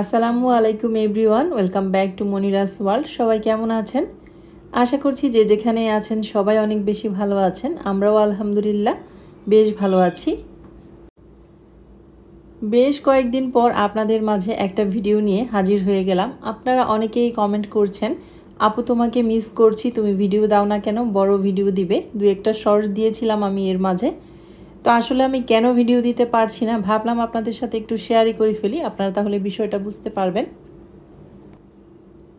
আসসালামু আলাইকুম everyone, welcome back to Monira's world. সবাই কেমন আছেন? আশা করছি যে যেখানে আছেন সবাই অনেক বেশি ভালো আছেন। আমরাও আলহামদুলিল্লাহ বেশ ভালো আছি। বেশ কয়েকদিন পর আপনাদের মাঝে একটা ভিডিও নিয়ে হাজির হয়ে গেলাম। আপনারা অনেকেই কমেন্ট করছেন, আপু, তোমাকে মিস করছি, তুমি ভিডিও দাও না কেন? বড় ভিডিও দিবে। দু একটা শর্টস দিয়েছিলাম আমি এর মাঝে। তো আসলে আমি কেন ভিডিও দিতে পারছি না? ভাবলাম আপনাদের সাথে একটু শেয়ারই করে ফেলি। আপনারা তাহলে বিষয়টা বুঝতে পারবেন।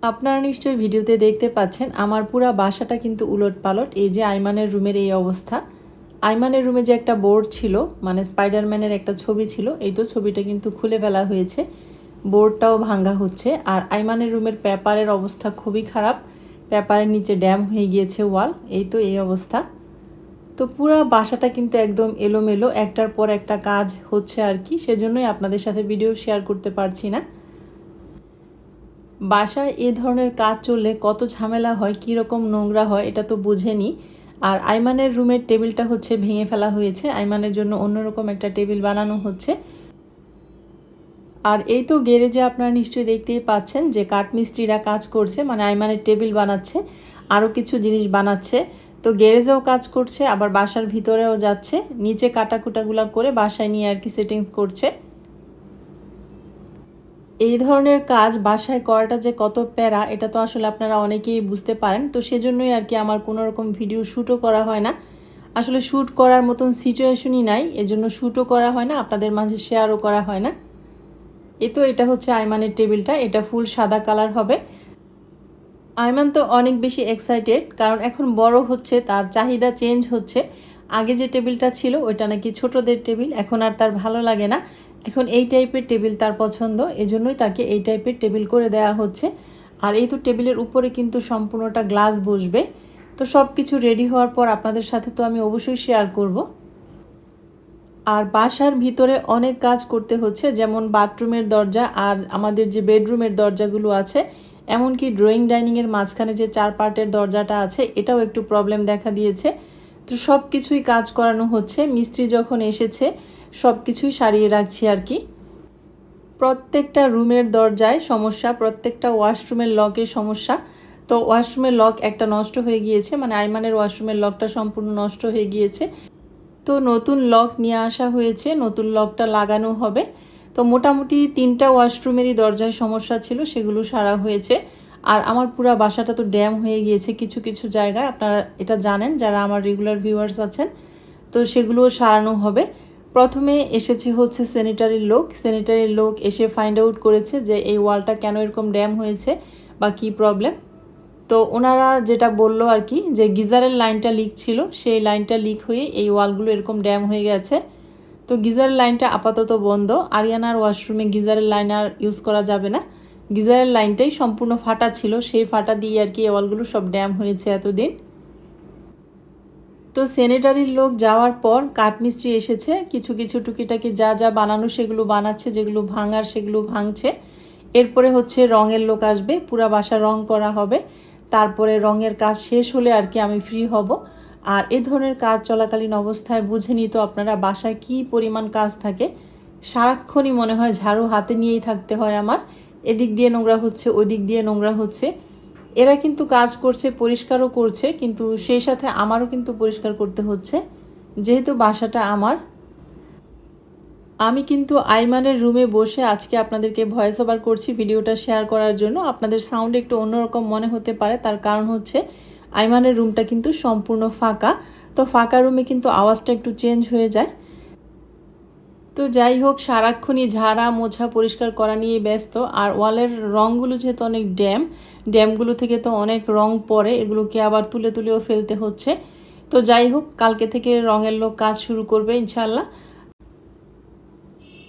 আপনারা নিশ্চয়ই ভিডিওতে দেখতে পাচ্ছেন, আমার পুরা বাসাটা কিন্তু উলট পালট এই যে আইমানের রুমের এই অবস্থা। আইমানের রুমে যে একটা বোর্ড ছিল মানে স্পাইডারম্যানের একটা ছবি ছিল, এই তো ছবিটা কিন্তু খুলে ফেলা হয়েছে। বোর্ডটাও ভাঙ্গা হচ্ছে। আর আইমানের রুমের পেপারের অবস্থা খুবই খারাপ। পেপারের নিচে ড্যাম হয়ে গিয়েছে ওয়াল এই তো এই অবস্থা। তো পুরো বাসাটা কিন্তু একদম এলোমেলো, একটার পর একটা কাজ হচ্ছে আর কি, সেজন্যই আপনাদের সাথে ভিডিও শেয়ার করতে পারছি না। বাসায় এ ধরনের কাজ চললে কত ঝামেলা হয় কী রকম নোংরা হয়, এটা তো বুঝেনি। আর আইমানের রুমের টেবিলটা হচ্ছে ভেঙে ফেলা হয়েছে, আইমানের জন্য অন্যরকম একটা টেবিল বানানো হচ্ছে। আর এই তো গ্যারেজে আপনারা নিশ্চয়ই দেখতেই পাচ্ছেন যে কাঠমিস্ত্রিরা কাজ করছে মানে আইমানের টেবিল বানাচ্ছে, আরও কিছু জিনিস বানাচ্ছে। তো গ্যারেজেও কাজ করছে, আবার বাসার ভিতরেও যাচ্ছে। নিচে কাটাকুটাগুলা করে বাসায় নিয়ে আর কি সেটিংস করছে। এই ধরনের কাজ বাসায় করাটা যে কত প্যারা, এটা তো আসলে আপনারা অনেকেই বুঝতে পারেন। তো সেজন্যই আর কি আমার কোনো রকম ভিডিও শ্যুটও করা হয় না। আসলে শ্যুট করার মতন সিচুয়েশনই নাই, এজন্য শ্যুটও করা হয় না, আপনাদের মাঝে শেয়ারও করা হয় না। এ তো এটা হচ্ছে আইমানের টেবিলটা এটা ফুল সাদা কালার হবে। আইমান তো অনেক বেশি এক্সাইটেড কারণ এখন বড় হচ্ছে, তার চাহিদা চেঞ্জ হচ্ছে। আগে যে টেবিলটা ছিল, ওইটা নাকি ছোটদের টেবিল, এখন আর তার ভালো লাগে না। এখন এই টাইপের টেবিল তার পছন্দ, এজন্যই তাকে এই টাইপের টেবিল করে দেওয়া হচ্ছে। আর এই তো টেবিলের উপরে কিন্তু সম্পূর্ণটা গ্লাস বসবে। তো সব কিছু রেডি হওয়ার পর আপনাদের সাথে তো আমি অবশ্যই শেয়ার করব। আর বাসার ভিতরে অনেক কাজ করতে হচ্ছে, যেমন বাথরুমের দরজা আর আমাদের যে বেডরুমের দরজাগুলো আছে এমনকি ড্রয়িং ডাইনিংয়ের মাঝখানে যে চার পার্টের দরজাটা আছে, এটাও একটু প্রবলেম দেখা দিয়েছে। তো সব কিছুই কাজ করানো হচ্ছে। মিস্ত্রি যখন এসেছে সব কিছুই সারিয়ে রাখছি আর কি। প্রত্যেকটা রুমের দরজায় সমস্যা, প্রত্যেকটা ওয়াশরুমের লকের সমস্যা। তো ওয়াশরুমের লক একটা নষ্ট হয়ে গিয়েছে মানে আইমানের ওয়াশরুমের লকটা সম্পূর্ণ নষ্ট হয়ে গিয়েছে। তো নতুন লক নিয়ে আসা হয়েছে, নতুন লকটা লাগানো হবে। তো মোটামুটি তিনটা ওয়াশরুমেরই দরজায় সমস্যা ছিল, সেগুলো সারা হয়েছে। আর আমার পুরো বাসাটা তো ড্যাম হয়ে গিয়েছে কিছু কিছু জায়গায়। আপনারা এটা জানেন, যারা আমার রেগুলার ভিউয়ার্স আছেন, তো সেগুলোও সারানো হবে। প্রথমে এসেছে হচ্ছে স্যানিটারির লোক। স্যানিটারির লোক এসে ফাইন্ড আউট করেছে যে এই ওয়ালটা কেন এরকম ড্যাম হয়েছে বা কী প্রবলেম তো ওনারা যেটা বলল আর কি, যে গিজারের লাইনটা লিক ছিল, সেই লাইনটা লিক হয়ে এই ওয়ালগুলো এরকম ড্যাম হয়ে গেছে। তো গিজারের লাইনটা আপাতত বন্ধ। আরিয়ানার ওয়াশরুমে গিজারের লাইন আর ইউজ করা যাবে না। গিজারের লাইনটাই সম্পূর্ণ ফাটা ছিল, সেই ফাটা দিয়ে আর কি ওয়ালগুলো সব ড্যাম হয়েছে এতদিন। তো সেনেটারির লোক যাওয়ার পর কাঠমিস্ত্রি এসেছে। কিছু কিছু টুকিটাকি যা যা বানানো সেগুলো বানাচ্ছে, যেগুলো ভাঙার সেগুলো ভাঙছে। এরপরে হচ্ছে রঙের লোক আসবে, পুরা বাসা রং করা হবে। তারপরে রঙের কাজ শেষ হলে আর কি আমি ফ্রি হব। আর এ ধরনের কাজ চলাকালীন অবস্থায় বুঝে নিত আপনারা বাসায় কি পরিমাণ কাজ থাকে? সারাক্ষণই মনে হয় ঝাড়ু হাতে নিয়েই থাকতে হয় আমার। এদিক দিয়ে নোংরা হচ্ছে, ওদিক দিয়ে নোংরা হচ্ছে। এরা কিন্তু কাজ করছে, পরিষ্কারও করছে, কিন্তু সেই সাথে আমারও কিন্তু পরিষ্কার করতে হচ্ছে, যেহেতু বাসাটা আমার। আমি কিন্তু আইমানের রুমে বসে আজকে আপনাদেরকে ভয়েস ওভার করছি ভিডিওটা শেয়ার করার জন্য। আপনাদের সাউন্ড একটু অন্যরকম মনে হতে পারে, তার কারণ হচ্ছে আইমানের রুমটা কিন্তু সম্পূর্ণ ফাঁকা। তো ফাঁকা রুমে কিন্তু আওয়াজটা একটু চেঞ্জ হয়ে যায়। তো যাই হোক, সারাক্ষণই ঝাড়া মোছা পরিষ্কার করা নিয়ে ব্যস্ত। আর ওয়ালের রঙগুলো যেহেতু অনেক ড্যাম, ড্যামগুলো থেকে তো অনেক রং পড়ে, এগুলোকে আবার তুলে তুলেও ফেলতে হচ্ছে। তো যাই হোক, কালকে থেকে রঙের লোক কাজ শুরু করবে ইনশাল্লাহ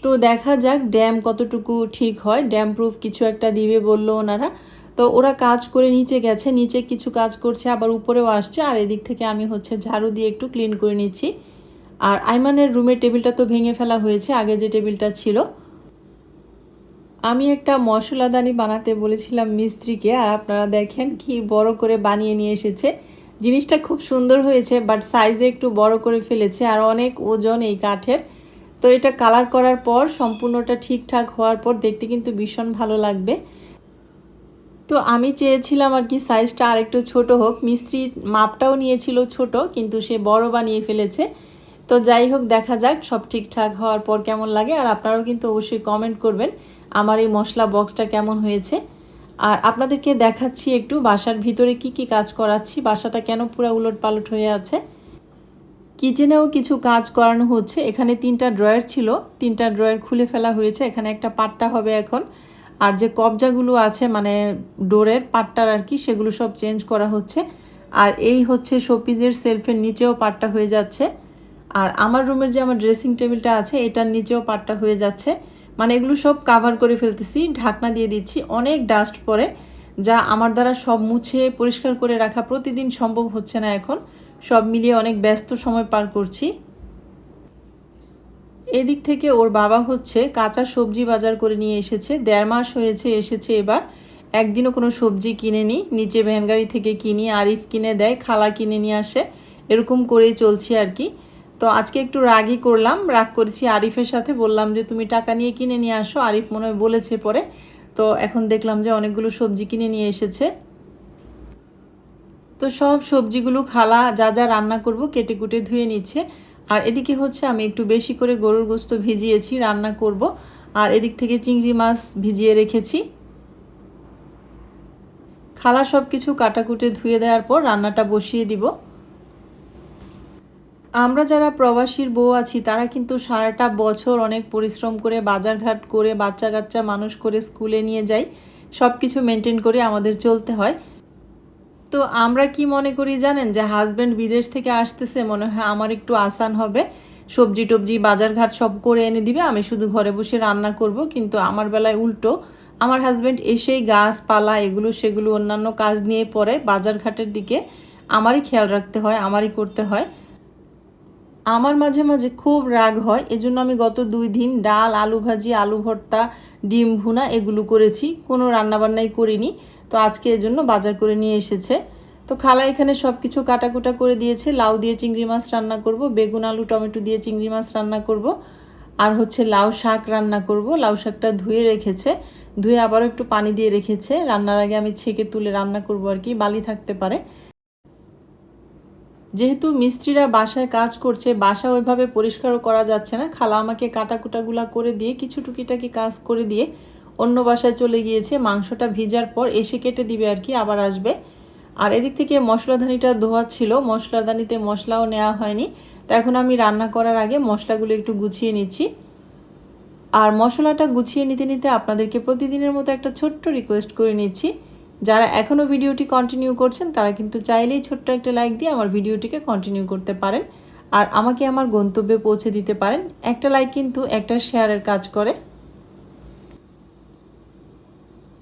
তো দেখা যাক ড্যাম কতটুকু ঠিক হয়। ড্যাম প্রুফ কিছু একটা দিবে বলল ওনারা। তো ওরা কাজ করে নিচে গেছে, নিচে কিছু কাজ করছে, আবার উপরেও আসছে, আর এদিক থেকে আমি হচ্ছে ঝাড়ু দিয়ে একটু ক্লিন করে নিচ্ছি। আর আইমানের রুমের টেবিলটা তো ভেঙে ফেলা হয়েছে, আগে যে টেবিলটা ছিল। আমি একটা মশলাদানি বানাতে বলেছিলাম মিস্ত্রিকে, আর আপনারা দেখেন কি বড় করে বানিয়ে নিয়ে এসেছে। জিনিসটা খুব সুন্দর হয়েছে বাট সাইজে একটু বড় করে ফেলেছে, আর অনেক ওজন এই কাঠের। তো এটা কালার করার পর, সম্পূর্ণটা ঠিকঠাক হওয়ার পর দেখতে কিন্তু ভীষণ ভালো লাগবে। তো আমি চেয়েছিলাম আর কি সাইজটা আরেকটু ছোট হোক। মিস্ত্রি মাপটাও নিয়েছিল ছোট, কিন্তু সে বড় বানিয়ে ফেলেছে। তো যাই হোক, দেখা যাক, সব ঠিকঠাক হওয়ার পর কেমন লাগে। আর আপনারাও কিন্তু অবশ্যই কমেন্ট করবেন, আমার এই মশলা বক্সটা কেমন হয়েছে। আর আপনাদেরকে দেখাচ্ছি একটু, বাসার ভিতরে কি কি কাজ করাচ্ছি, বাসাটা কেন পুরো উলট পালট হয়ে আছে। কিচেনেও কিছু কাজ করানো হচ্ছে। এখানে তিনটা ড্রয়ার ছিল, তিনটা ড্রয়ার খুলে ফেলা হয়েছে। এখানে একটা পাট্টা হবে এখন। আর যে কবজাগুলো আছে মানে ডোরের পাট্টার আর কি, সেগুলো সব চেঞ্জ করা হচ্ছে। আর এই হচ্ছে শোপিজের সেলফের নিচেও পাট্টা হয়ে যাচ্ছে। আর আমার রুমের যে আমার ড্রেসিং টেবিলটা আছে, এটার নিচেও পাট্টা হয়ে যাচ্ছে। মানে এগুলো সব কাভার করে ফেলতেছি, ঢাকনা দিয়ে দিচ্ছি, অনেক ডাস্ট পরে যা আমার দ্বারা সব মুছে, পরিষ্কার করে রাখা প্রতিদিন সম্ভব হচ্ছে না এখন। সব মিলিয়ে অনেক ব্যস্ত সময় পার করছি। এদিক থেকে ওর বাবা হচ্ছে কাঁচা সবজি বাজার করে নিয়ে এসেছে। দেড় মাস হয়েছে, এসেছে এবার। একদিনও কোনো সবজি কিনে নি নিচে ভ্যানগাড়ি থেকে কিনি, আরিফ কিনে দেয়, খালা কিনে নিয়ে আসে। এরকম করেই চলছি আর কি। তো আজকে একটু রাগই করলাম, রাগ করেছি আরিফের সাথে। বললাম যে, তুমি টাকা নিয়ে কিনে নিয়ে আসো। আরিফ মনে হয় বলেছে পরে। তো এখন দেখলাম যে, অনেকগুলো সবজি কিনে নিয়ে এসেছে। তো সব সবজিগুলো খালা যা যা রান্না করব কেটে কুটে ধুয়ে নিচ্ছে। আর এদিকে হচ্ছে আমি একটু বেশি করে গরুর গোস্ত ভিজিয়েছি, রান্না করব। আর এদিক থেকে চিংড়ি মাছ ভিজিয়ে রেখেছি। খালা সব কিছু কাটাকুটে ধুয়ে দেওয়ার পর রান্নাটা বসিয়ে দিব। আমরা যারা প্রবাসীর বউ আছি, তারা কিন্তু সারাটা বছর অনেক পরিশ্রম করে, বাজারঘাট করে বাচ্চা কাচ্চা মানুষ করে, স্কুলে নিয়ে যাই। সব কিছু মেনটেন করে আমাদের চলতে হয়। তো আমরা কি মনে করি জানেন যে হাজব্যান্ড বিদেশ থেকে আসতেছে, মনে হয় আমার একটু আসান হবে। সবজি টবজি, বাজারঘাট সব করে এনে দিবে, আমি শুধু ঘরে বসে রান্না করব। কিন্তু আমার বেলায় উল্টো, আমার হাজব্যান্ড এসেই গাছপালা, এগুলো সেগুলো অন্যান্য কাজ নিয়ে পরে বাজারঘাটের দিকে আমারই খেয়াল রাখতে হয়, আমারই করতে হয়। আমার মাঝে মাঝে খুব রাগ হয়, এজন্য আমি গত দুই দিন ডাল, আলু ভাজি, আলু ভর্তা, ডিম ভুনা এগুলো করেছি। কোনো রান্নাবান্নাই করিনি। তো আজকে এজন্য বাজার করে নিয়ে এসেছে। তো খালা এখানে সব কিছু কাটাকুটা করে দিয়েছে। লাউ দিয়ে চিংড়ি মাছ রান্না করব, বেগুন, আলু, টমেটো দিয়ে চিংড়ি মাছ রান্না করব, আর হচ্ছে লাউ শাক রান্না করব। লাউ শাকটা ধুয়ে রেখেছে। ধুয়ে আবারও একটু পানি দিয়ে রেখেছে। রান্নার আগে আমি ছেঁকে তুলে রান্না করব আর কি, বালি থাকতে পারে। যেহেতু মিস্ত্রিরা বাসায় কাজ করছে, বাসা ওইভাবে পরিষ্কারও করা যাচ্ছে না। খালা আমাকে কাটাকুটাগুলা করে দিয়ে, কিছু টুকিটাকি কাজ করে দিয়ে অন্য বাসায় চলে গিয়েছে, মাংসটা ভিজার পর এসে কেটে দিবে আর কি, আবার আসবে। আর এদিক থেকে মশলাদানিটা ধোয়া ছিল, মশলাদানিতে মশলাও নেওয়া হয়নি। তো এখন আমি রান্না করার আগে মশলাগুলো একটু গুছিয়ে নিচ্ছি। আর মশলাটা গুছিয়ে নিতে নিতে আপনাদেরকে প্রতিদিনের মতো একটা ছোট্ট রিকোয়েস্ট করে নিচ্ছি। যারা এখনও ভিডিওটি কন্টিনিউ করছেন, তারা কিন্তু চাইলেই ছোট্ট একটা লাইক দিয়ে আমার ভিডিওটিকে কন্টিনিউ করতে পারেন। আর আমাকে আমার গন্তব্যে পৌঁছে দিতে পারেন। একটা লাইক কিন্তু একটা শেয়ারের কাজ করে।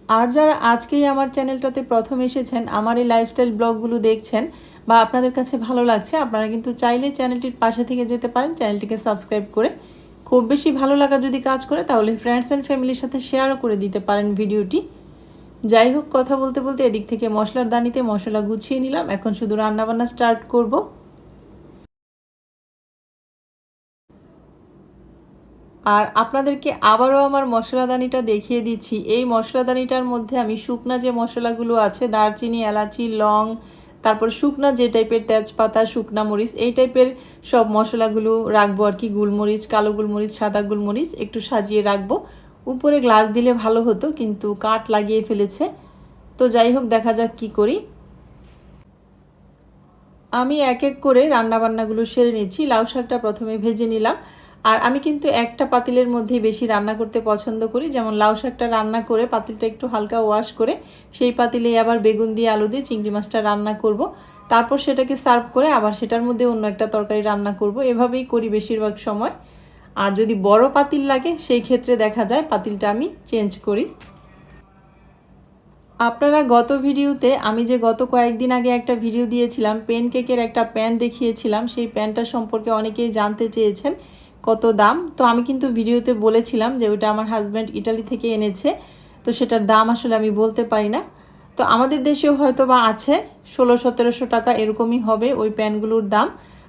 আর যারা আজকেই আমার চ্যানেলটাতে প্রথম এসেছেন, আমার এই লাইফস্টাইল ব্লগগুলো দেখছেন বা আপনাদের কাছে ভালো লাগছে, আপনারা কিন্তু চাইলে চ্যানেলটির পাশে থেকে যেতে পারেন। চ্যানেলটিকে সাবস্ক্রাইব করে খুব বেশি ভালো লাগা যদি কাজ করে, তাহলে ফ্রেন্ডস অ্যান্ড ফ্যামিলির সাথে শেয়ারও করে দিতে পারেন ভিডিওটি। যাই হোক, কথা বলতে বলতে এদিক থেকে মশলার দানিতে মশলা গুছিয়ে নিলাম। এখন শুধু রান্নাবান্না স্টার্ট করব। আর আপনাদেরকে আবারও আমার মশলাদানিটা দেখিয়ে দিচ্ছি। এই মশলাদানিটার মধ্যে আমি শুকনা যে মশলাগুলো আছে, দারচিনি, এলাচি, লং, তারপর শুকনা যে টাইপের তেজপাতা, শুকনা মরিচ, এই টাইপের সব মশলাগুলো রাখব আর কি। গুলমরিচ, কালো গুলমরিচ, সাদা গুলমরিচ একটু সাজিয়ে রাখব। উপরে গ্লাস দিলে ভালো হতো, কিন্তু কাঠ লাগিয়ে ফেলেছে। তো যাই হোক, দেখা যাক কি করি। আমি এক এক করে রান্নাবান্নাগুলো সেরে নিচ্ছি। লাউ শাকটা প্রথমে ভেজে নিলাম। আর আমি কিন্তু একটা পাতিলের মধ্যেই বেশি রান্না করতে পছন্দ করি। যেমন লাউ শাকটা রান্না করে পাতিলটা একটু হালকা ওয়াশ করে সেই পাতিলে আবার বেগুন দিয়ে আলু দিয়ে চিংড়ি মাছটা রান্না করব। তারপর সেটাকে সার্ভ করে আবার সেটার মধ্যে অন্য একটা তরকারি রান্না করব। এভাবেই করি বেশিরভাগ সময়। আর যদি বড় পাতিল লাগে, সেই ক্ষেত্রে দেখা যায় পাতিলটা আমি চেঞ্জ করি। আপনারা গত ভিডিওতে, আমি যে গত কয়েকদিন আগে একটা ভিডিও দিয়েছিলাম পেন কেকের একটা প্যান দেখিয়েছিলাম, সেই প্যানটা সম্পর্কে অনেকেই জানতে চেয়েছেন। কত দাম? তো আমি কিন্তু ভিডিওতে বলেছিলাম যে ওটা আমার হাজব্যান্ড ইটালি থেকে এনেছে, তো সেটার দাম আসলে আমি বলতে পারি না। তো আমাদের দেশেও হয়তো বা আছে, ষোলো সতেরোশো টাকা এরকমই হবে ওই প্যানগুলোর দাম,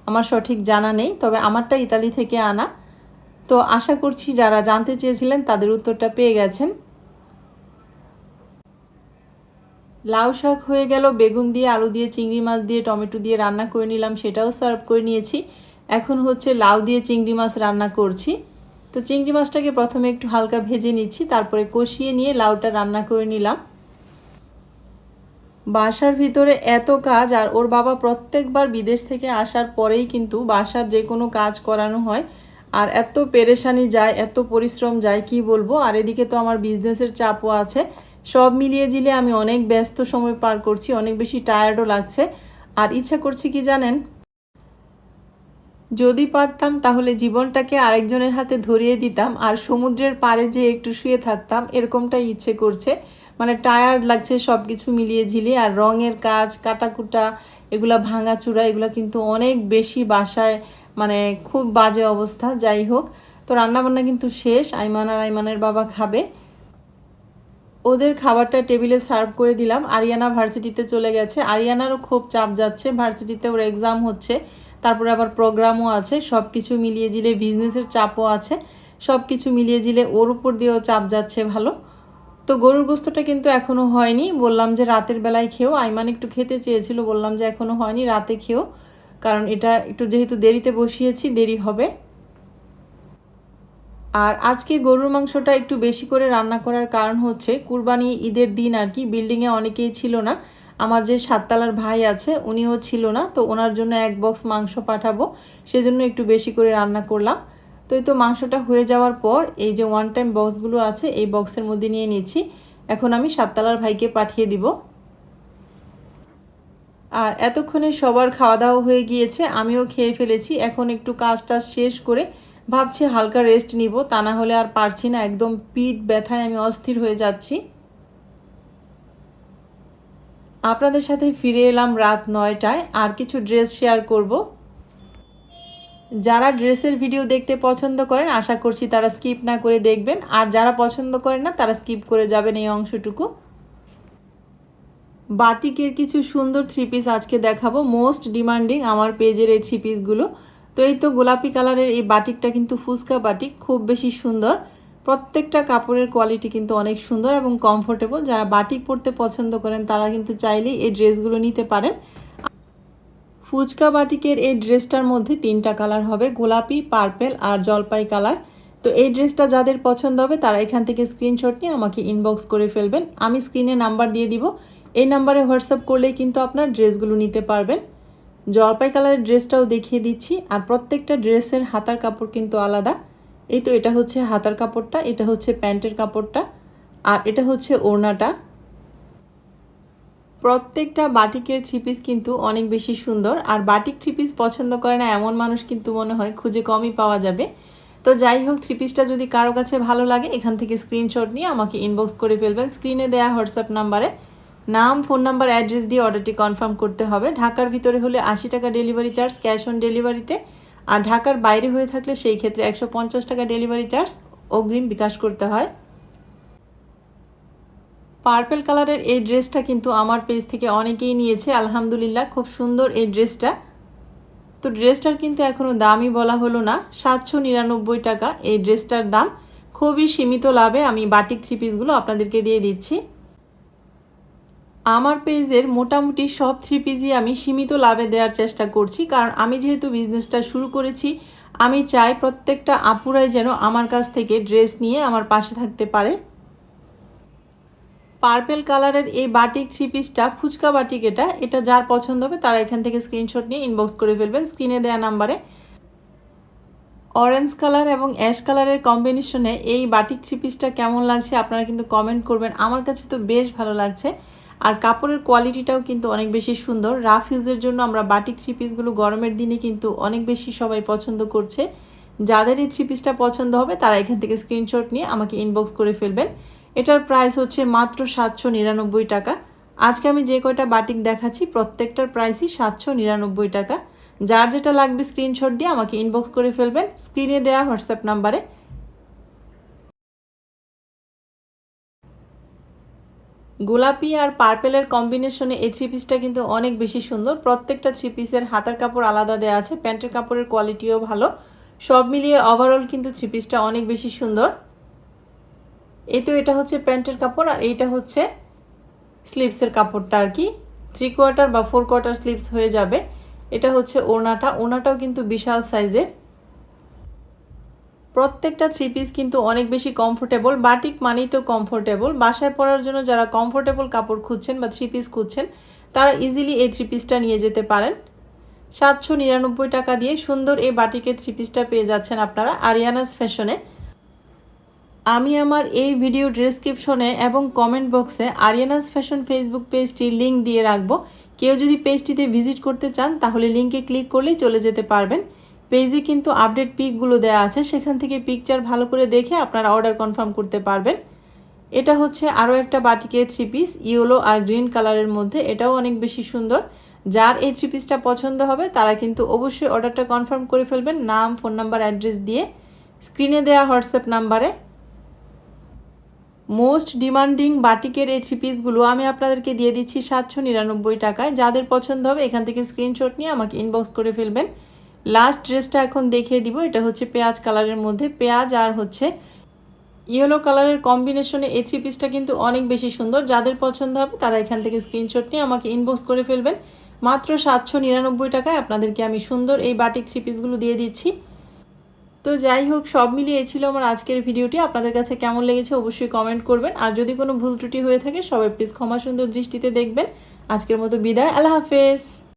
আমার সঠিক জানা নেই, তবে আমারটা ইতালি থেকে আনা। তো আশা করছি যারা জানতে চেয়েছিলেন তাদের উত্তরটা পেয়ে গেছেন। লাউ শাক হয়ে গেল, বেগুন দিয়ে, আলু দিয়ে, চিংড়ি মাছ দিয়ে, টমেটো দিয়ে রান্না করে নিলাম, সেটাও সার্ভ করে নিয়েছি। এখন হচ্ছে লাউ দিয়ে চিংড়ি মাছ রান্না করছি। তো চিংড়ি মাছটাকে প্রথমে একটু হালকা ভেজে নিচ্ছি, তারপরে কষিয়ে নিয়ে লাউটা রান্না করে নিলাম। বাসার ভিতরে এত কাজ, আর ওর বাবা প্রত্যেকবার বিদেশ থেকে আসার পরেই কিন্তু বাসার যে কোনো কাজ করানো হয়। আর এত পেরেশানি যায়, এত পরিশ্রম যায়, কি বলব? আর এদিকে তো আমার বিজনেসের চাপও আছে। সব মিলিয়ে জিলে আমি অনেক ব্যস্ত সময় পার করছি, অনেক বেশি টায়ার্ডও লাগছে। আর ইচ্ছা করছি কি জানেন? যদি পারতাম, তাহলে জীবনটাকে আরেকজনের হাতে ধরিয়ে দিতাম আর সমুদ্রের পাড়ে যে একটু শুয়ে থাকতাম। এরকমটাই ইচ্ছে করছে। মানে টায়ার্ড লাগছে সব কিছু মিলিয়ে ঝিলিয়ে আর রঙের কাজ, কাটাকুটা, এগুলা ভাঙাচুরা, এগুলো কিন্তু অনেক বেশি বাসায় মানে খুব বাজে অবস্থা। যাই হোক, তো রান্নাবান্না কিন্তু শেষ। আইমান আর আইমানের বাবা খাবে। ওদের খাবারটা টেবিলে সার্ভ করে দিলাম। আরিয়ানা ভার্সিটিতে চলে গেছে। আরিয়ানারও খুব চাপ যাচ্ছে। ভার্সিটিতে ওর এক্সাম হচ্ছে। তারপরে আবার প্রোগ্রামও আছে সব কিছু মিলিয়ে জিলে বিজনেসের চাপও আছে সব কিছু মিলিয়ে জিলে ওর উপর দিয়েও চাপ যাচ্ছে ভালো। তো গরুর গোস্তটা কিন্তু এখনও হয়নি, বললাম যে রাতের বেলায় খেয়েও আইমান একটু খেতে চেয়েছিল, বললাম যে এখনও হয়নি, রাতে খেয়েও কারণ এটা একটু যেহেতু দেরিতে বসিয়েছি, দেরি হবে। আর আজকে গরুর মাংসটা একটু বেশি করে রান্না করার কারণ হচ্ছে, কুরবানি ঈদের দিন আর কি বিল্ডিংয়ে অনেকেই ছিল না। আমার যে সাততলার ভাই আছে, উনিও ছিল না, তো ওনার জন্য এক বক্স মাংস পাঠাবো। সেজন্য একটু বেশি করে রান্না করলাম। তো এই তো মাংসটা হয়ে যাওয়ার পর এই যে ওয়ান টাইম বক্সগুলো আছে, এই বক্সের মধ্যে নিয়ে নিচ্ছি। এখন আমি সাততলার ভাইকে পাঠিয়ে দিব। আর এতক্ষণে সবার খাওয়া দাওয়া হয়ে গিয়েছে, আমিও খেয়ে ফেলেছি। এখন একটু কাজ টাজ শেষ করে ভাবছি হালকা রেস্ট নিব, তা না হলে আর পারছি না, একদম পিঠ ব্যথায় আমি অস্থির হয়ে যাচ্ছি। আপনাদের সাথে ফিরে এলাম রাত নয়টায়, আর কিছু ড্রেস শেয়ার করব। যারা ড্রেসের ভিডিও দেখতে পছন্দ করেন, আশা করছি তারা স্কিপ না করে দেখবেন। আর যারা পছন্দ করেন না, তারা স্কিপ করে যাবেন এই অংশটুকু। বাটিকের কিছু সুন্দর থ্রি পিস আজকে দেখাবো। মোস্ট ডিমান্ডিং আমার পেজের এই থ্রি পিসগুলো তো এই তো গোলাপি কালারের এই বাটিকটা কিন্তু ফুচকা বাটিক, খুব বেশি সুন্দর। প্রত্যেকটা কাপড়ের কোয়ালিটি কিন্তু অনেক সুন্দর এবং কমফোর্টেবল যারা বাটিক পরতে পছন্দ করেন, তারা কিন্তু চাইলেই এই ড্রেসগুলো নিতে পারেন। ফুচকা বাটিকের এই ড্রেসটার মধ্যে তিনটা কালার হবে, গোলাপি পার্পেল আর জলপাই কালার তো এই ড্রেসটা যাদের পছন্দ হবে, তারা এখান থেকে স্ক্রিনশট নিয়ে আমাকে ইনবক্স করে ফেলবেন। আমি স্ক্রিনে নাম্বার দিয়ে দিব। এই নাম্বারে হোয়াটসঅ্যাপ করলেই কিন্তু আপনার ড্রেসগুলো নিতে পারবেন। জলপাই কালারের ড্রেসটাও দেখিয়ে দিচ্ছি। আর প্রত্যেকটা ড্রেসের হাতার কাপড় কিন্তু আলাদা। এই তো এটা হচ্ছে হাতার কাপড়টা, এটা হচ্ছে প্যান্টের কাপড়টা, আর এটা হচ্ছে ওড়নাটা। প্রত্যেকটা বাটিকের থ্রি পিস কিন্তু অনেক বেশি সুন্দর, আর বাটিক থ্রি পিস পছন্দ করে না এমন মানুষ কিন্তু মনে হয় খুঁজে কমই পাওয়া যাবে। তো যাই হোক থ্রি পিসটা যদি কারও কাছে ভালো লাগে, এখান থেকে স্ক্রিনশট নিয়ে আমাকে ইনবক্স করে ফেলবেন। স্ক্রিনে দেওয়া হোয়াটসঅ্যাপ নাম্বারে নাম ফোন নাম্বার অ্যাড্রেস দিয়ে অর্ডারটি কনফার্ম করতে হবে। ঢাকার ভিতরে হলে আশি টাকা ডেলিভারি চার্জ ক্যাশ অন ডেলিভারিতে আর ঢাকার বাইরে হয়ে থাকলে সেই ক্ষেত্রে একশো পঞ্চাশ টাকা ডেলিভারি চার্জ অগ্রিম বিকাশ করতে হয়। পার্পেল কালারের এই ড্রেসটা কিন্তু আমার পেজ থেকে অনেকেই নিয়েছে, আলহামদুলিল্লাহ, খুব সুন্দর এই ড্রেসটা তো ড্রেসটার কিন্তু এখনও দামই বলা হলো না, সাতশো নিরানব্বই টাকা এই ড্রেসটার দাম। খুবই সীমিত লাভে আমি বাটিক থ্রি পিসগুলো আপনাদেরকে দিয়ে দিচ্ছি। আমার পেজের মোটামুটি সব থ্রি পিসই আমি সীমিত লাভে দেওয়ার চেষ্টা করছি, কারণ আমি যেহেতু বিজনেসটা শুরু করেছি, আমি চাই প্রত্যেকটা আপুরাই যেন আমার কাছ থেকে ড্রেস নিয়ে আমার পাশে থাকতে পারে। পার্পেল কালারের এই বাটিক থ্রি পিসটা ফুচকা বাটিক এটা এটা যার পছন্দ হবে তারা এখান থেকে স্ক্রিনশট নিয়ে ইনবক্স করে ফেলবেন স্ক্রিনে দেয়া নাম্বারে অরেঞ্জ কালার এবং অ্যাশ কালারের কম্বিনেশনে এই বাটিক থ্রি পিসটা কেমন লাগছে আপনারা কিন্তু কমেন্ট করবেন, আমার কাছে তো বেশ ভালো লাগছে। আর কাপড়ের কোয়ালিটিটাও কিন্তু অনেক বেশি সুন্দর। রাফ ইউজের জন্য আমরা বাটিক থ্রি পিসগুলো গরমের দিনে কিন্তু অনেক বেশি সবাই পছন্দ করছে। যাদের এই থ্রি পিসটা পছন্দ হবে, তারা এখান থেকে স্ক্রিনশট নিয়ে আমাকে ইনবক্স করে ফেলবেন। এটার প্রাইস হচ্ছে মাত্র সাতশো নিরানব্বই টাকা। আজকে আমি যে কয়টা বাটিক দেখাচ্ছি, প্রত্যেকটার প্রাইসই সাতশো নিরানব্বই টাকা। যার যেটা লাগবে স্ক্রিনশট দিয়ে আমাকে ইনবক্স করে ফেলবেন। স্ক্রিনে দেওয়া হোয়াটসঅ্যাপ নাম্বারে। গোলাপি আর পার্পেলের কম্বিনেশনে এই থ্রি পিসটা কিন্তু অনেক বেশি সুন্দর। প্রত্যেকটা থ্রি পিসের হাতার কাপড় আলাদা দেওয়া আছে, প্যান্টের কাপড়ের কোয়ালিটিও ভালো। সব মিলিয়ে ওভারঅল কিন্তু থ্রি পিসটা অনেক বেশি সুন্দর। এই তো এটা হচ্ছে প্যান্টের কাপড় আর এইটা হচ্ছে স্লিভসের কাপড়টা আর কি। থ্রি কোয়ার্টার বা ফোর কোয়ার্টার স্লিভস হয়ে যাবে। এটা হচ্ছে ওড়নাটা। ওড়নাটাও কিন্তু বিশাল সাইজের প্রত্যেকটা থ্রি পিস কিন্তু অনেক বেশি কমফোর্টেবল বাটিক মানেই তো কমফোর্টেবল বাসায় পরার জন্য যারা কমফোর্টেবল কাপড় খুঁজছেন বা থ্রি পিস খুঁজছেন, তারা ইজিলি এই থ্রি পিসটা নিয়ে যেতে পারেন। সাতশো নিরানব্বই টাকা দিয়ে সুন্দর এই বাটিকের থ্রি পিসটা পেয়ে যাচ্ছেন আপনারা আরিয়ানাস ফ্যাশনে আমি আমার এই ভিডিও ডেসক্রিপশনে এবং কমেন্ট বক্সে আরিয়ানাস ফ্যাশন ফেসবুক পেজটির লিঙ্ক দিয়ে রাখব। কেউ যদি পেজটিতে ভিজিট করতে চান, তাহলে লিঙ্কে ক্লিক করলেই চলে যেতে পারবেন। পেজে কিন্তু আপডেট পিকগুলো দেওয়া আছে, সেখান থেকে পিকচার ভালো করে দেখে আপনারা অর্ডার কনফার্ম করতে পারবেন। এটা হচ্ছে আরও একটা বাটিকের থ্রি পিস ইয়েলো আর গ্রিন কালারের মধ্যে, এটাও অনেক বেশি সুন্দর। যার এই থ্রি পিসটা পছন্দ হবে, তারা কিন্তু অবশ্যই অর্ডারটা কনফার্ম করে ফেলবেন, নাম ফোন নাম্বার অ্যাড্রেস দিয়ে। স্ক্রিনে দেওয়া হোয়াটসঅ্যাপ নাম্বারে মোস্ট ডিমান্ডিং বাটিকের এই থ্রি পিসগুলো আমি আপনাদেরকে দিয়ে দিচ্ছি সাতশো নিরানব্বই টাকায়। যাদের পছন্দ হবে, এখান থেকে স্ক্রিনশট নিয়ে আমাকে ইনবক্স করে ফেলবেন। লাস্ট ড্রেসটা এখন দেখিয়ে দিব, এটা হচ্ছে পেঁয়াজ কালারের মধ্যে। পেঁয়াজ আর হচ্ছে ইয়েলো কালারের কম্বিনেশনে এই থ্রি পিসটা কিন্তু অনেক বেশি সুন্দর। যাদের পছন্দ হবে তারা এখান থেকে স্ক্রিনশট নিয়ে আমাকে ইনবক্স করে ফেলবেন। মাত্র সাতশো নিরানব্বই টাকায় আপনাদেরকে আমি সুন্দর এই বাটিক থ্রি পিসগুলো দিয়ে দিচ্ছি। তো যাই হোক, সব মিলিয়ে ছিল আমার আজকের ভিডিওটি। আপনাদের কাছে কেমন লেগেছে অবশ্যই কমেন্ট করবেন। আর যদি কোনো ভুল ত্রুটি হয়ে থাকে, সবাই প্লিজ ক্ষমা সুন্দর দৃষ্টিতে দেখবেন। আজকের মতো বিদায়। আল্লাহ হাফেজ।